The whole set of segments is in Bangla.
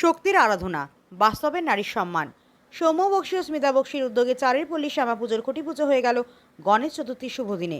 শক্তির আরাধনা, বাস্তবে নারীর সম্মান। সৌম্য বক্সী ও স্মিতা বক্সির উদ্যোগে চারের পল্লী শ্যামা পুজোর খুঁটি পুজো হয়ে গেল গণেশ চতুর্থী শুভ দিনে।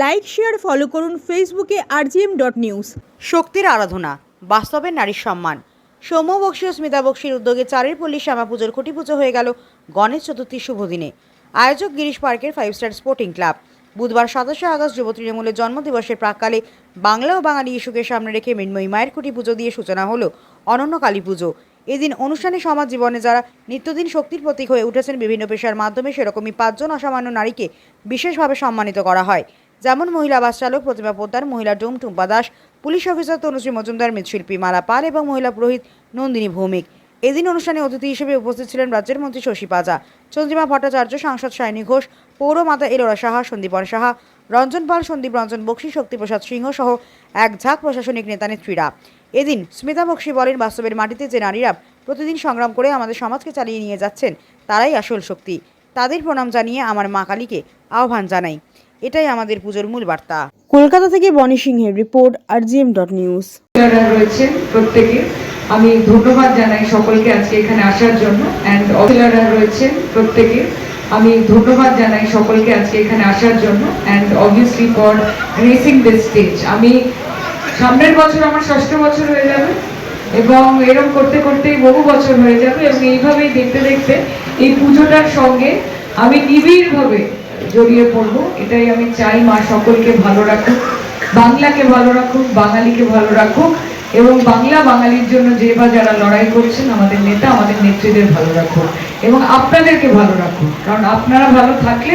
লাইক, শেয়ার ফলো করুন ফেসবুকে আরজিএম ডট নিউজ শক্তির আরাধনা, বাস্তবে নারীর সম্মান। সৌম্য বক্সী ও স্মিতা বক্সির উদ্যোগে চারের পল্লী শ্যামা পুজোর খুঁটি পুজো হয়ে গেল গণেশ চতুর্থী শুভ দিনে। আয়োজক গিরিশ পার্কের ফাইভ স্টার স্পোর্টিং ক্লাব বুধবার সাতাশে আগস্ট যুব তৃণমূলের জন্মদিবসের প্রাককালে বাংলা ও বাঙালি ইস্যুকে সামনে রেখে মৃন্ময়ী মায়ের খুঁটি পুজো দিয়ে সূচনা হলো। অনন্য কালী পুজো। এদিন অনুষ্ঠানে সমাজ জীবনে যারা নিত্যদিন শক্তির প্রতীক হয়ে উঠেছেন বিভিন্ন পেশার মাধ্যমে, সেরকমই পাঁচজন অসামান্য নারীকে বিশেষভাবে সম্মানিত করা হয়। যেমন মহিলা বাস চালক প্রতিমা পোদ্দার, মহিলা ডোম টুম্পা দাস, পুলিশ অফিসার তনুশ্রী মজুমদার, মৃৎশিল্পী মালা পাল এবং মহিলা পুরোহিত নন্দিনী ভৌমিক। এদিন অনুষ্ঠানে অতিথি হিসেবে উপস্থিত ছিলেন রাজ্যের মন্ত্রী শশী পাজা চন্দ্রিমা ভট্টাচার্য সাংসদ সায়নী ঘোষ পৌরমাতা এলোরা সাহা সন্দীপন সাহা রঞ্জন পাল সন্দীপ রঞ্জন বক্সী শক্তিপ্রসাদ সিংহ সহ এক ঝাঁক প্রশাসনিক নেতা নেত্রীরা। এদিন স্মিতা বক্সী বলেন বাস্তবের মাটিতে যে নারীরা প্রতিদিন সংগ্রাম করে আমাদের সমাজকে চালিয়ে নিয়ে যাচ্ছেন তারাই আসল শক্তি। তাদের প্রণাম জানিয়ে আমার মা কালীকে আহ্বান জানাই। এটাই আমাদের পুজোর মূল বার্তা। কলকাতা থেকে বনি সিংহের রিপোর্ট আরজিএম ডট নিউজ। যারা রয়েছেন প্রত্যেকে। আমি ধন্যবাদ জানাই সকলকে আজকে এখানে আসার জন্য অ্যান্ড অফিসাররা রয়েছেন প্রত্যেকে। আমি ধন্যবাদ জানাই সকলকে আজকে এখানে আসার জন্য and obviously for gracing this stage আমি সামনের বছর আমার ষষ্ঠ বছর হয়ে যাবে, এবং এরকম করতে করতেই বহু বছর হয়ে যাবে, এবং এইভাবেই দেখতে দেখতে এই পুজোটার সঙ্গে আমি নিবিড়ভাবে জড়িয়ে পড়ব। এটাই আমি চাই মা সকলকে ভালো রাখুক, বাংলাকে ভালো রাখুক, বাঙালিকে ভালো রাখুক। এবং বাংলা বাঙালির জন্য যে বা যারা লড়াই করছেন, আমাদের নেতা, আমাদের নেত্রীদের ভালো রাখুন এবং আপনাদেরকে ভালো রাখুক কারণ আপনারা ভালো থাকলে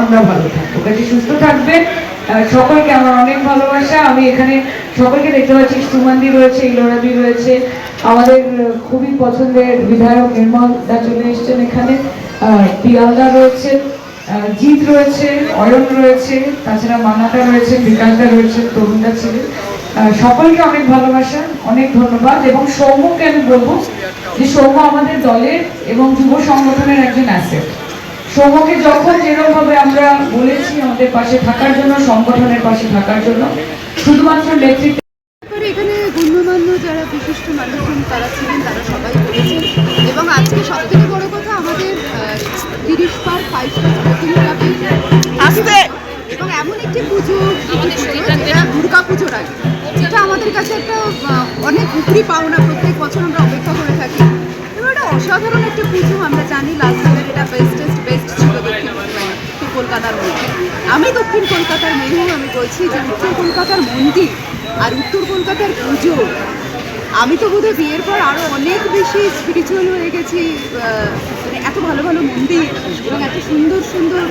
আমরা ভালো থাকব। কাজে সুস্থ থাকবেন। সকলকে আমার অনেক ভালোবাসা। আমি এখানে সকলকে দেখতে পাচ্ছি, সুমান্দি রয়েছে ইলোরাদি রয়েছে। আমাদের খুবই পছন্দের বিধায়ক নির্মল দা চলে এসছেন এখানে। পিয়ালদা রয়েছে জিৎ রয়েছে, অয়ন রয়েছে, তাছাড়া মানাটা রয়েছে বিকাশদা রয়েছে তরুণদা ছিলেন। সকলকে অনেক ভালোবাসা অনেক ধন্যবাদ। এবং সৌম্যকে আমি বলব যে সৌম্য আমাদের দলের এবং যুব সংগঠনের একজন অ্যাসেট সৌম্যকে যখন যেরকমভাবে আমরা বলেছি আমাদের পাশে থাকার জন্য সংগঠনের পাশে থাকার জন্য শুধুমাত্র নেতৃত্ব এখানে গণ্যমান্য যারা বিশিষ্ট মানুষজন তারা ছিলেন তারা সবাই করেছেন এবং আজকে সব থেকে বড় কথা আমাদের তিরিশ পার ফাইভ স্টার আসতে! এবং এমন একটি পুজো দুর্গা পুজোর আগে যেটা আমাদের কাছে একটা অনেক উপরি পাওনা। প্রত্যেক বছর আমরা অপেক্ষা করে থাকি। এবং এটা অসাধারণ একটা পুজো আমরা জানি লাস্ট ইয়ার এটা বেস্টেস্ট বেস্ট ছিল দক্ষিণ কলকাতার মধ্যে। আমি দক্ষিণ কলকাতার মেয়ে আমি বলছি যে উত্তর কলকাতার মন্দির আর উত্তর কলকাতার পুজো আমি তো বোধহয় বিয়ের পর আরও অনেক বেশি স্পিরিচুয়াল হয়ে গেছি এত ভালো ভালো মন্দির এবং এত সুন্দর সুন্দর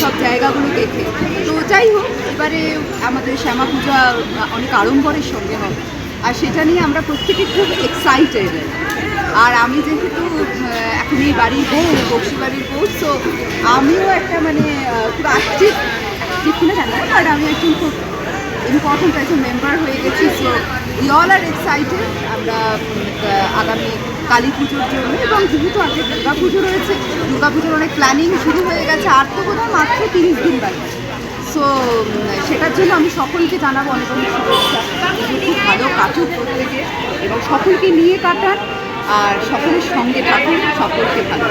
সব জায়গাগুলো দেখে। তো যাই হোক, এবারে আমাদের শ্যামা পূজা অনেক আড়ম্বরের সঙ্গে হবে। আর সেটা নিয়ে আমরা প্রত্যেকে খুব এক্সাইটেড আর আমি যেহেতু এখন এই বাড়ির বউ বক্সি বাড়ির বউ তো আমিও একটা মানে খুব অ্যাক্টিভ অ্যাক্টিভ কিনা জানি না বাট আমি একজন খুব ইম্পর্টেন্ট একজন মেম্বার হয়ে গেছি so we all are excited আমরা আগামী কালী পুজোর জন্য এবং যেহেতু আজকে দুর্গা পুজো রয়েছে দুর্গা পুজোর অনেক প্ল্যানিং শুরু হয়ে গেছে, আর তো কোথাও মাত্র তিরিশ দিন বাকি। সো সেটার জন্য আমি সকলকে জানাব অনেক অনেক শুভেচ্ছা। খুব ভালো কাটুক প্রত্যেকে এবং সকলকে নিয়ে কাটান, আর সকলের সঙ্গে থাকুন, সকলকে ভালো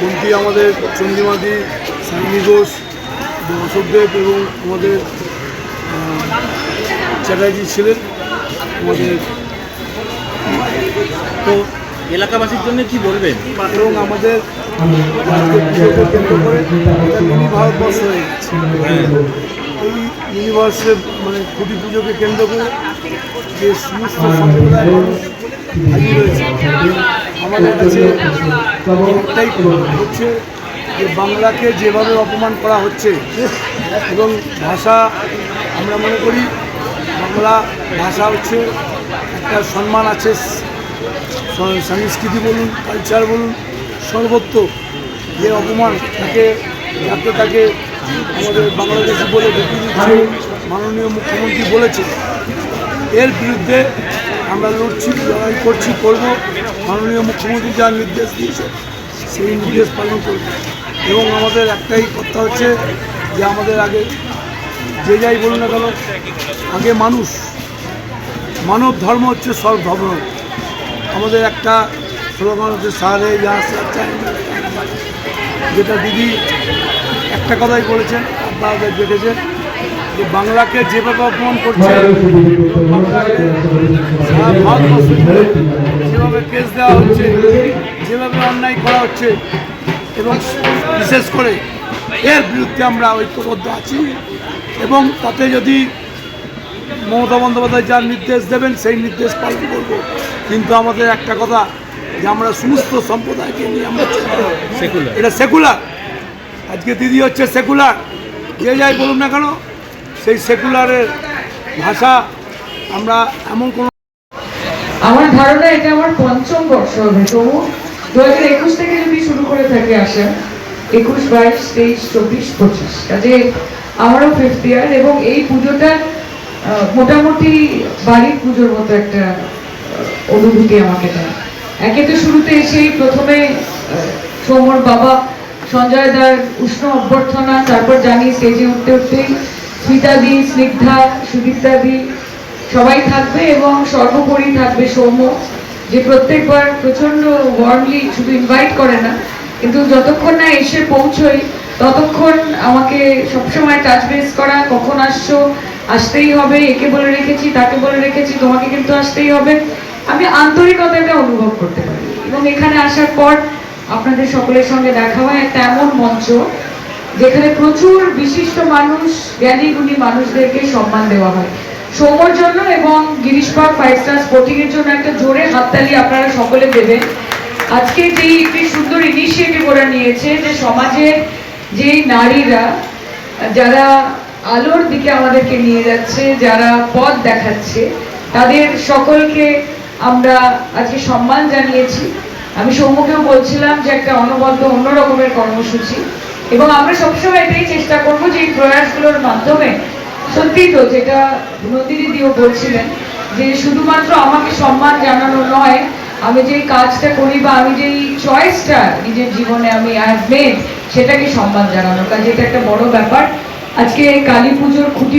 মন্ত্রী আমাদের চন্দ্রিমাদি সাইনি ঘোষ অশোকদেব এবং আমাদের চ্যাটার্জি ছিলেন আমাদের। তো এলাকাবাসীর জন্য কি বলবেন? এবং আমাদের মিনি ভারতবর্ষ হয়ে গেছে ইউনিভার্সের মানে খুঁটি পুজোকে কেন্দ্র করে যে সমস্ত সম্প্রদায়ের মানুষ হাজির একটাই হচ্ছে যে বাংলাকে যেভাবে অপমান করা হচ্ছে এবং ভাষা আমরা মনে করি বাংলা ভাষা হচ্ছে একটা সম্মান আছে সংস্কৃতি বলুন কালচার বলুন সর্বত্র যে অপমান তাকে যাতে তাকে আমাদের বাংলাদেশি বলে মাননীয় মুখ্যমন্ত্রী বলেছে, এর বিরুদ্ধে আমরা লড়ছি, লড়াই করছি, করব। মাননীয় মুখ্যমন্ত্রী যা নির্দেশ দিয়েছে, সেই নির্দেশ পালন করবে। এবং আমাদের একটাই কথা হচ্ছে যে আমাদের আগে যে যাই বলুন না কেন, আগে মানুষ, মানব ধর্ম হচ্ছে সব ধর্ম আমাদের একটা স্লোগান হচ্ছে সারে যেটা দিদি একটা কথাই বলেছেন আপনাদের দেখেছেন, যে বাংলাকে যেভাবে অপমান করছে যেভাবে কেস দেওয়া হচ্ছে, যেভাবে অন্যায় করা হচ্ছে, এবং বিশেষ করে এর বিরুদ্ধে আমরা ঐক্যবদ্ধ আছি, এবং তাতে যদি মমতা বন্দ্যোপাধ্যায় যার নির্দেশ দেবেন, সেই নির্দেশ পালন করব। কিন্তু আমাদের একটা কথা যে আমরা সমস্ত সম্প্রদায়কে নিয়ে আমরা সেকুলার এটা সেকুলার আজকে দিদি হচ্ছে সেকুলার যে যাই বলুন না কেন সেই সেকুলারের ভাষা আমরা এমন কোনো আমার ধারণা এটা আমার পঞ্চম বর্ষ হবে। তবু দু হাজার একুশ থেকে যদি শুরু করে থাকি আসা একুশ বাইশ তেইশ চব্বিশ পঁচিশ। কাজে আমারও ফিফথ ইয়ার এবং এই পুজোটা মোটামুটি বাড়ির পুজোর মতো একটা অনুভূতি আমাকে দেয়। একে তো শুরুতে এসেই প্রথমে সৌমর বাবা সঞ্জয় দার উষ্ণ অভ্যর্থনা, তারপর জানি স্টেজে উঠতে উঠতেই স্মিতাদি, স্নিগ্ধা, সুদীপ্তাদি সবাই থাকবে এবং সর্বোপরি থাকবে সৌম্য, যে প্রত্যেকবার প্রচণ্ড ওয়ার্মলি শুধু ইনভাইট করে না, কিন্তু যতক্ষণ না এসে পৌঁছই, ততক্ষণ আমাকে সবসময় টাচ বেস করা, কখন আসছো, আসতেই হবে, একে বলে রেখেছি, তাকে বলে রেখেছি, তোমাকে কিন্তু আসতেই হবে। আমি আন্তরিকতাটা অনুভব করতে পারি। এবং এখানে আসার পর আপনাদের সকলের সঙ্গে দেখা হয় একটা এমন মঞ্চ যেখানে প্রচুর বিশিষ্ট মানুষ জ্ঞানী গুণী মানুষদেরকে সম্মান দেওয়া হয়। সৌমর জন্য এবং Girish park five star sporting এর জন্য একটা জোরে হাততালি আপনারা সকলে দেবেন। আজকে যেই একটি সুন্দর ইনিশিয়েটিভ ওরা নিয়েছে যে সমাজের যে নারীরা, যারা আলোর দিকে আমাদেরকে নিয়ে যাচ্ছে, যারা পথ দেখাচ্ছে, তাদের সকলকে আমরা আজকে সম্মান জানিয়েছি। আমি সৌম্যকেও বলছিলাম যে একটা অনবদ্য রকমের কর্মসূচি। এবং আমরা সবসময় এটাই চেষ্টা করব যে এই প্রয়াসগুলোর মাধ্যমে সত্যি তো যেটা নন্দিনী দিও বলছিলেন, যে শুধুমাত্র আমাকে সম্মান জানানো নয়, আমি যেই কাজটা করি বা আমি যেই চয়েসটা নিজের জীবনে আমি আই মেড সেটাকে সম্মান জানানো। কাজে এটা একটা বড় ব্যাপার। আজকে কালী পুজোর খুঁটি